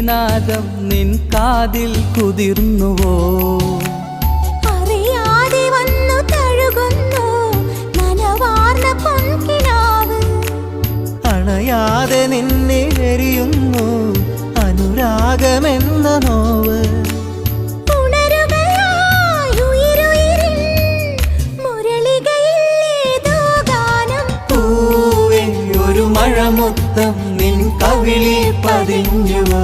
നാദം നിൻ കാതിൽ കുതിർന്നുവോ? അറിയാതെ വന്നു തഴുകുന്നു നനവാർന്ന പൊൻകിനാവ്. അണയാതെ നിന്നെ എരിയുന്നു അനുരാഗമെന്ന മഴമുത്തം നിൻ കവിളിൽ പതിഞ്ഞുവോ?